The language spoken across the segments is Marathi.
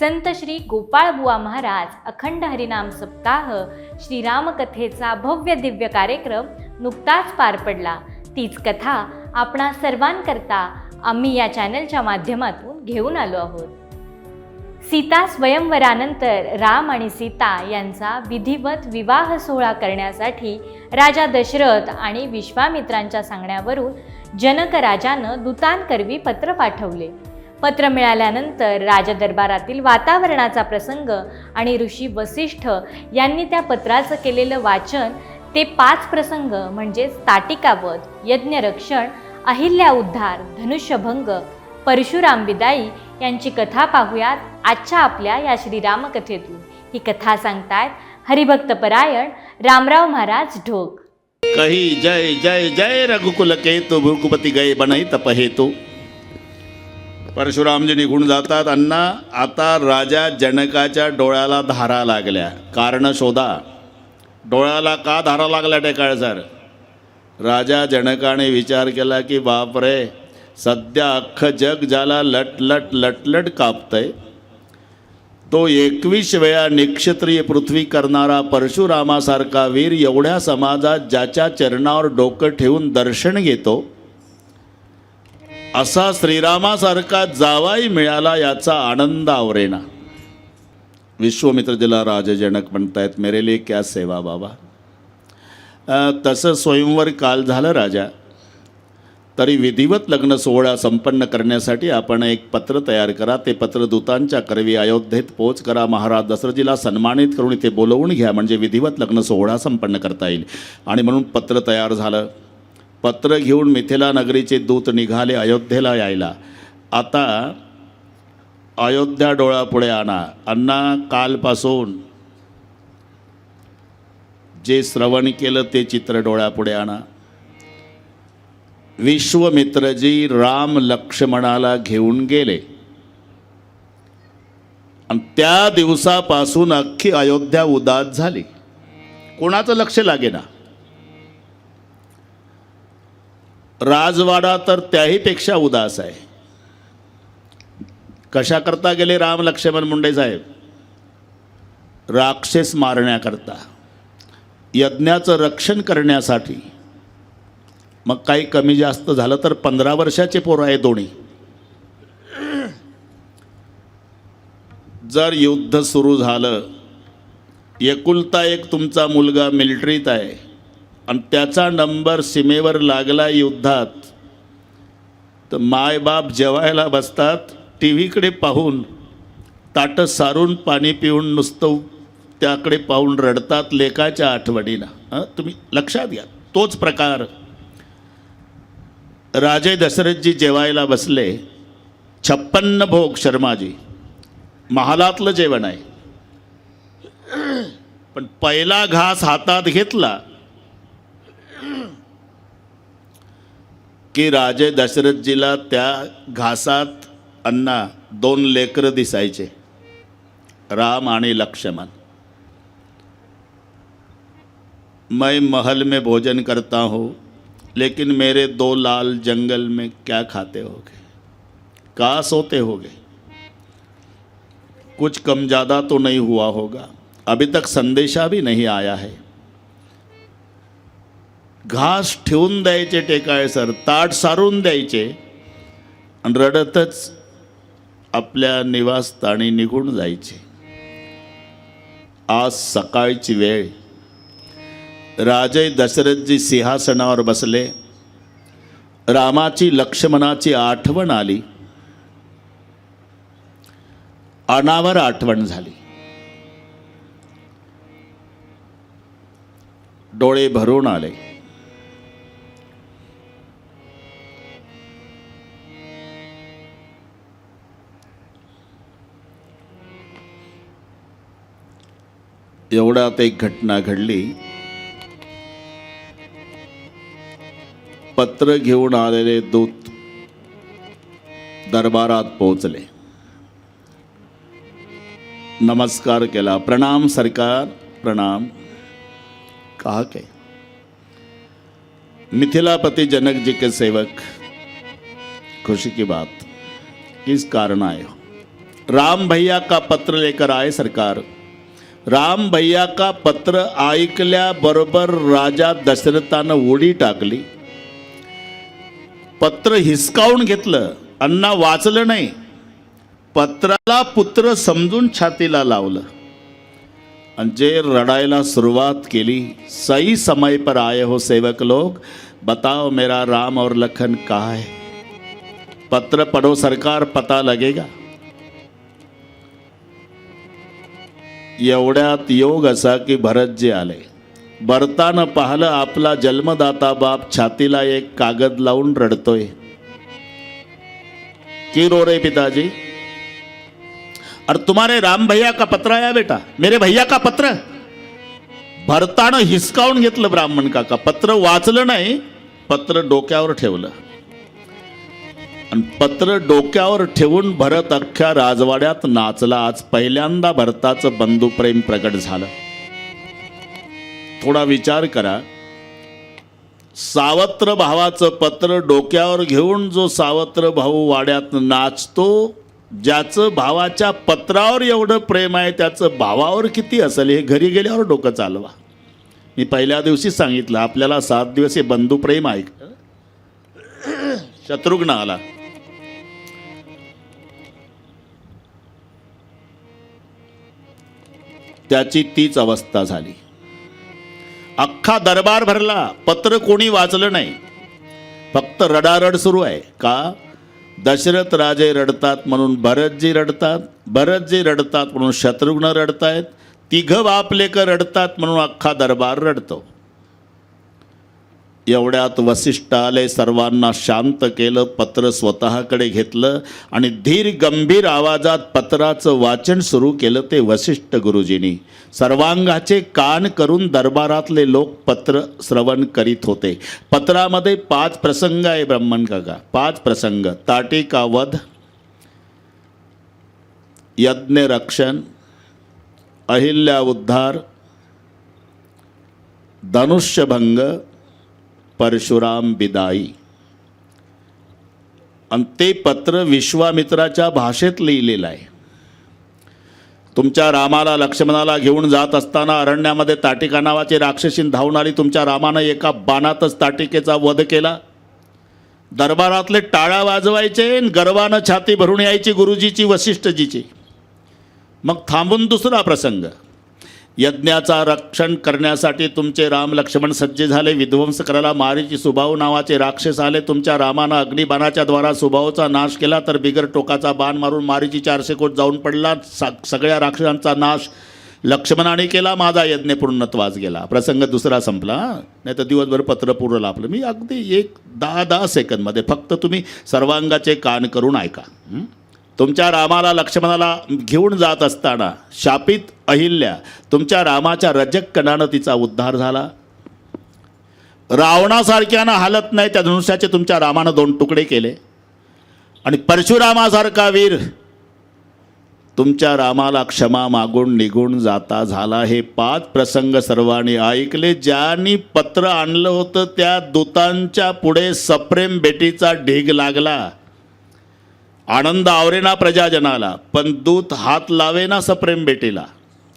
संत श्री गोपाळबुवा महाराज अखंड हरिनाम सप्ताह श्रीरामकथेचा भव्य दिव्य कार्यक्रम नुकताच पार पडला. तीच कथा आपणा सर्वांकरता आम्ही या चॅनलच्या माध्यमातून घेऊन आलो आहोत. सीता स्वयंवरानंतर राम आणि सीता यांचा विधिवत विवाह सोहळा करण्यासाठी राजा दशरथ आणि विश्वामित्रांच्या सांगण्यावरून जनक राजानं दूतांकरवी पत्र पाठवले. पत्र मिळाल्यानंतर राजदरबारातील वातावरणाचा प्रसंग आणि ऋषी वसिष्ठ यांनी त्या पत्राचं केलेलं वाचन ते पाच प्रसंग म्हणजेच ताटिकावध यज्ञरक्षण अहिल्या उद्धार धनुष्यभंग परशुराम विदाई यांची कथा पाहूयात आजच्या आपल्या या श्रीरामकथेतून. ही कथा सांगतायत हरिभक्त परायण रामराव महाराज ढोक. कही जय जय जय रघुकुल केतु भृकुपती गय बनई तप परशुरामजी निघून जातात. अण्णा आता राजा जनकाच्या डोळ्याला धारा लागल्या. कारण शोधा. डोळ्याला का धारा लागल्या ते सर? राजा जनकाने विचार केला की बापरे सध्या अख्खं जग ज्याला लटलट लटलट कापतंय तो एकवीस वेळा निक्षत्रिय पृथ्वी करणारा परशुरामासारखा वीर एवढ्या समाजात ज्याच्या चरणावर डोकं ठेवून दर्शन घेतो असा श्रीरामासारखा जावाई मिळाला याचा आनंद आवरेना. विश्वमित्रजीला राजजनक म्हणतायत मेरेले क्या सेवा बाबा. तसं स्वयंवर काल झालं राजा. तरी विधिवत लग्न सोहळा संपन्न करण्यासाठी आपण एक पत्र तयार करा. ते पत्र दूतांच्या करवी अयोध्येत पोच करा. महाराज दशरथजीला सन्मानित करून इथे बोलवून घ्या. म्हणजे विधिवत लग्न सोहळा संपन्न करता येईल. आणि म्हणून पत्र तयार झालं. पत्र घेऊन मिथिला नगरीचे दूत निघाले अयोध्येला यायला. आता अयोध्या डोळ्यापुढे आणा. अण्णा कालपासून जे श्रवण केलं ते चित्र डोळ्यापुढे आणा. विश्वमित्रजी राम लक्ष्मणाला घेऊन गेले. आणि त्या दिवसापासून अख्खी अयोध्या उदास झाली. कोणाचं लक्ष लागेना? राजवाडा तर त्याहीपेक्षा उदास आहे. कशाकरता गेले राम लक्ष्मण मुंडे साहेब? राक्षस मारण्याकरता. यज्ञाचं रक्षण करण्यासाठी. मग काही कमी जास्त झालं तर पंधरा वर्षाचे पोरं आहे दोन्ही. जर युद्ध सुरू झालं एकुलता एक तुमचा मुलगा मिलिटरीत आहे. आणि त्याचा नंबर सीमेवर लागला युद्धात. तर मायबाप जेवायला बसतात टी व्हीकडे पाहून ताटं सारून पाणी पिऊन नुसतं त्याकडे पाहून रडतात लेकाच्या आठवणीनं. हं? तुम्ही लक्षात घ्या. तोच प्रकार. राजे दशरथजी जेवायला बसले. छप्पन्न भोग शर्माजी. महालातलं जेवण आहे. पण पहिला घास हातात घेतला की राजे दशरथ दशरथजीला त्या घासात अन्ना दोन लेकरं दिसायचे. राम आणि लक्ष्मण. मैं महल में भोजन करता हूँ, लेकिन मेरे दो लाल जंगल में क्या खाते होगे? कहाँ सोते होगे? कुछ कम ज़्यादा तो नहीं हुआ होगा। अभी तक संदेशा भी नहीं आया है। घास ठेवून द्यायचे टेकाळे सर ताट सारून द्यायचे आणि रडतच आपल्या निवासस्थानी निघून जायचे. आज सकाळची वेळ. राजे दशरथजी सिंहासनावर बसले. रामाची लक्ष्मणाची आठवण आली. अनावर आठवण झाली. डोळे भरून आले. एवढ्यात एक घटना घडली. पत्र घेऊन आलेले दूत दरबारात पोहोचले. नमस्कार केला. प्रणाम सरकार, प्रणाम. कहा के? मिथिलापति जनक जी के सेवक, खुशी की बात. किस कारण आए हो? राम भैया का पत्र लेकर आए सरकार? राम भैया का पत्र ऐकल्याबरोबर राजा दशरथानं उडी टाकली. पत्र हिसकावून घेतलं. अण्णा वाचलं नाही. पत्राला पुत्र समजून छातीला लावलं. आणि जे रडायला सुरुवात केली सही समय पर आए हो सेवक लोग. बताओ मेरा राम और लखन कहा है? पत्र पढ़ो सरकार पता लगेगा. एवढ्यात योग असा की भरतजी आले. भरतानं पाहिलं आपला जन्मदाता बाप छातीला एक कागद लावून रडतोय. की रो रे पिताजी? और तुम्हारे राम भैया का पत्र आया बेटा? मेरे भैया का पत्र? भरतानं हिसकावून घेतलं ब्राह्मण काका. पत्र वाचलं नाही पत्र डोक्यावर ठेवलं. आणि पत्र डोक्यावर ठेवून भरत अख्ख्या राजवाड्यात नाचला. आज पहिल्यांदा भरताचं बंधुप्रेम प्रकट झालं. थोडा विचार करा. सावत्र भावाचं पत्र डोक्यावर घेऊन जो सावत्र भाऊ वाड्यात नाचतो ज्याचं भावाच्या पत्रावर एवढं प्रेम आहे त्याचं भावावर किती असेल हे घरी गेल्यावर डोकं चालवा. मी पहिल्या दिवशी सांगितलं आपल्याला सात दिवस हे बंधुप्रेम ऐक शत्रुघ्न आला. त्याची तीच अवस्था झाली. अख्खा दरबार भरला. पत्र कोणी वाचलं नाही. फक्त रडारड सुरू आहे. का? दशरथ राजे रडतात म्हणून भरतजी रडतात. भरतजी रडतात म्हणून शत्रुघ्न रडतायत. तिघ बापलेकर रडतात म्हणून अख्खा दरबार रडतो. एवढ्यात वसिष्ठाले सर्वांना शांत केलं पत्र स्वतःकडे घेतलं आणि धीर गंभीर आवाजात पत्राचं वाचन सुरू केलं ते वसिष्ठ गुरुजींनी. सर्वांगाचे कान करून दरबारातले लोक पत्र श्रवण करीत होते. पत्रामध्ये पाच प्रसंग आहे ब्रह्मण काका पाच प्रसंग. ताटिका वध यज्ञ रक्षण अहिल्या उद्धार धनुष्यभंग परशुराम बिदाई. आणि ते पत्र विश्वामित्राच्या भाषेत लिहिलेलं आहे. तुमच्या रामाला लक्ष्मणाला घेऊन जात असताना अरण्यामध्ये ताटिका नावाची राक्षसीन धावून आली. तुमच्या रामानं एका बाणातच ताटिकेचा वध केला. दरबारातले टाळा वाजवायचे आणि गर्वानं छाती भरून यायची गुरुजीची वशिष्ठजीची मग थांबून दुसरा प्रसंग. यज्ञाचा रक्षण करण्यासाठी तुमचे राम लक्ष्मण सज्ज झाले. विध्वंस करायला मारीची सुभाऊ नावाचे राक्षस आले. तुमच्या रामानं अग्निबाणाच्या द्वारा सुभाऊचा नाश केला तर बिगर टोकाचा बाण मारून मारीची चारशे कोट जाऊन पडला. सा सगळ्या राक्षसांचा नाश लक्ष्मणाने केला. माझा यज्ञ पूर्णत्वास गेला. प्रसंग दुसरा संपला. नाही तर दिवसभर पत्र पूर्ण आपलं मी अगदी एक दहा दहा सेकंदमध्ये फक्त तुम्ही सर्वांगाचे कान करून ऐका. तुमच्या रामाला लक्ष्मणाला घेऊन जात असताना शापित अहिल्या तुमच्या रामाच्या रजक कणानं तिचा उद्धार झाला. रावणासारख्यानं हालत नाही त्या धनुष्याचे तुमच्या रामानं दोन तुकडे केले. आणि परशुरामासारखा वीर तुमच्या रामाला क्षमा मागून निघून जाता झाला. हे पाच प्रसंग सर्वांनी ऐकले. ज्यांनी पत्र आणलं होतं त्या दूतांच्या पुढे सप्रेम बेटीचा ढीग लागला. आनंद आवरेना प्रजाजनाला पण दूत हात लावेना सप्रेम बेटीला.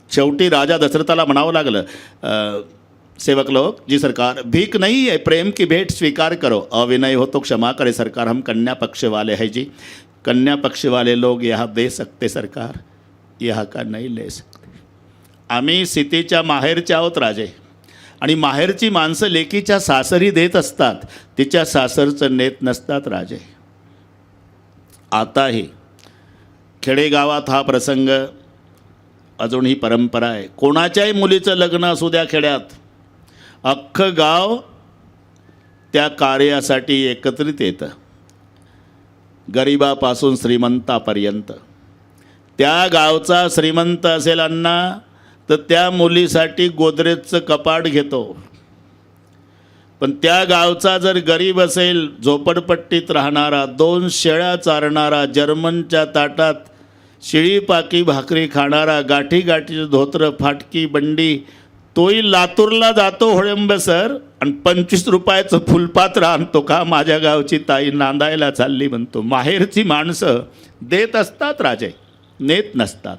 शेवटी राजा दशरथाला म्हणावं लागलं सेवक लोग जी सरकार भीक नहीं है प्रेम की भेंट स्वीकार करो अविनय हो तो क्षमा करे सरकार हम कन्या पक्ष वाले हैं जी. कन्या पक्ष वाले लोग यहाँ दे सकते सरकार या का नाही ले सकते. आम्ही सीतेच्या माहेरच्या आहोत राजे आणि माहेरची माणसं लेकीच्या सासरी देत असतात तिच्या सासरचं नेत नसतात राजे. आताही खेडेगावात हा प्रसंग अजून ही परंपरा आहे. कोणाच्याही मुलीचं लग्न असू द्या खेड्यात अख्खं गाव त्या कार्यासाठी एकत्रित येतं. गरिबापासून श्रीमंतापर्यंत. त्या गावचा श्रीमंत असेल अण्णा तर त्या मुलीसाठी गोदरेजचं कपाट घेतो. पण त्या गावचा जर गरीब असेल झोपडपट्टीत राहणारा दोन शेळ्या चारणारा जर्मनच्या ताटात शिळीपाकी भाकरी खाणारा गाठी गाठीचं धोत्र फाटकी बंडी तोही लातूरला जातो होळंब सर. आणि पंचवीस रुपयाचं फुलपात्र आणतो का माझ्या गावची ताई? नांदायला चालली म्हणतो. माहेरची माणसं देत असतात राजे नेत नसतात.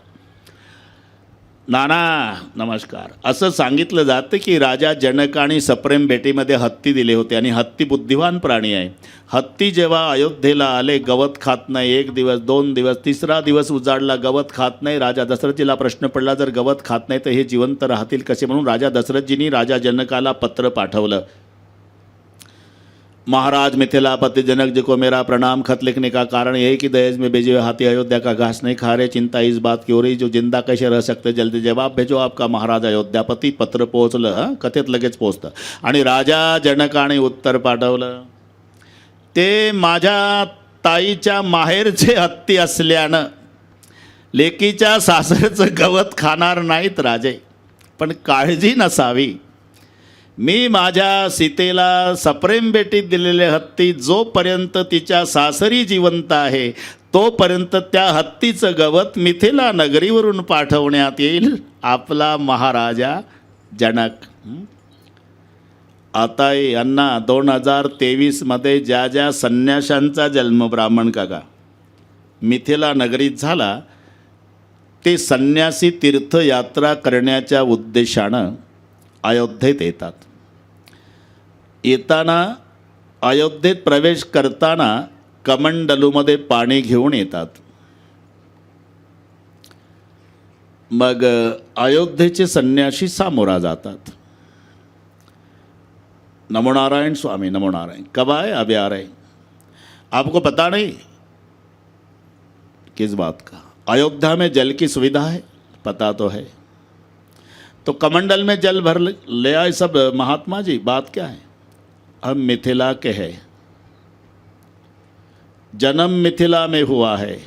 नाना नमस्कार. असं सांगितलं जातं की राजा जनक आणि सप्रेम भेटीमध्ये हत्ती दिले होते आणि हत्ती बुद्धिवान प्राणी आहे. हत्ती जेव्हा अयोध्येला आले गवत खात नाही. एक दिवस दोन दिवस तिसरा दिवस उजाडला गवत खात नाही. राजा दशरथजीला प्रश्न पडला जर गवत खात नाही तर हे जिवंत राहतील कसे? म्हणून राजा दशरथजींनी राजा जनकाला पत्र पाठवलं. महाराज मिथिलापति जनक जी को मेरा प्रणाम खत लिखने का कारण यही कि दहेज में भेजे हुए हाथी अयोध्या का घास नहीं खा रहे। चिंता इस बात की हो रही जो जिंदा कैसे रह सकते? जल्दी जवाब भेजो आपका महाराज अयोध्यापती पत्र पोहोचलं कथित कथेत लगेच पोचतं आणि राजा जनकाने उत्तर पाठवलं। ते माझ्या ताईच्या माहेरचे हत्ती असल्यानं लेकीच्या सासरचं गवत खाणार नाहीत राजे पण काळजी नसावी. मी माझ्या सीतेला सप्रेम बेटीत दिलेले हत्ती जोपर्यंत तिच्या सासरी जिवंत आहे तोपर्यंत त्या हत्तीचं गवत मिथिला नगरीवरून पाठवण्यात येईल आपला महाराजा जनक. आता यांना दोन हजार तेवीसमध्ये ज्या ज्या संन्याशांचा जन्म ब्राह्मण काका मिथिला नगरीत झाला ते संन्यासी तीर्थयात्रा करण्याच्या उद्देशानं अयोध्येत येतात. येताना, अयोध्येत प्रवेश करताना कमंडलूमध्ये पाणी घेऊन येतात. मग, अयोध्येचे संन्यासी सामोरा जातात. नमो नारायण स्वामी, नमो नारायण. कब आए अभी आ रहे आपको पता नहीं किस बात का। अयोध्या में जल की सुविधा है? पता तो है। तो कमंडल में जल भर ले आए सब महात्मा जी, बात क्या है? हम मिथिला के हैं जन्म मिथिला में हुआ है।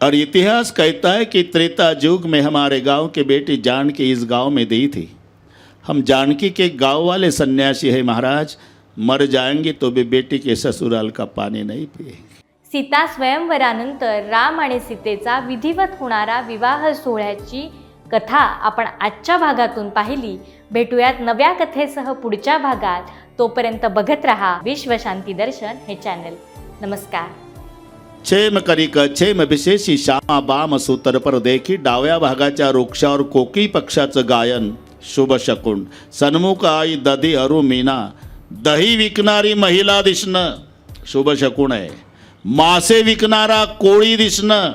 और इतिहास कहता है कि त्रेता युग में हमारे गांव के बेटी जानकी इस गांव में दी थी। हम जानकी के गांव वाले सन्यासी हैं महाराज मर जाएंगे तो भी बेटी के ससुराल का पानी नहीं पिएंगे। सीता स्वयंवरानंतर राम आणि सीतेचा विधिवत होणारा विवाह सोहळ्याची कथा आपण आजच्या भागातून पाहिली. भेटूयात नव्या कथेसह पुढच्या भागात. तोपर्यंत बघत रहा विश्वशांती दर्शन हे चॅनल नमस्कार. क्षेम करिक क्षेम विशेषी श्यामा बाम सूतर पर देखी डाव्या भागाच्या वृक्षावर कोकी पक्षाचं गायन. शुभ शकून सन्मुख आई दधी अरु मीना. दही विकणारी महिला दिसणं शुभ शकुण आहे. मासे विकणारा कोळी दिसणं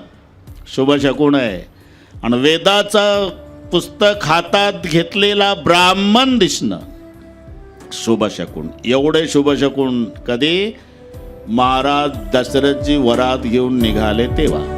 शुभ शकुण आहे. आणि वेदाचं पुस्तक हातात घेतलेला ब्राह्मण दिसणं. शुभशकून एवढे शुभशकून कधी? महाराज दशरथजी वरात घेऊन निघाले तेव्हा.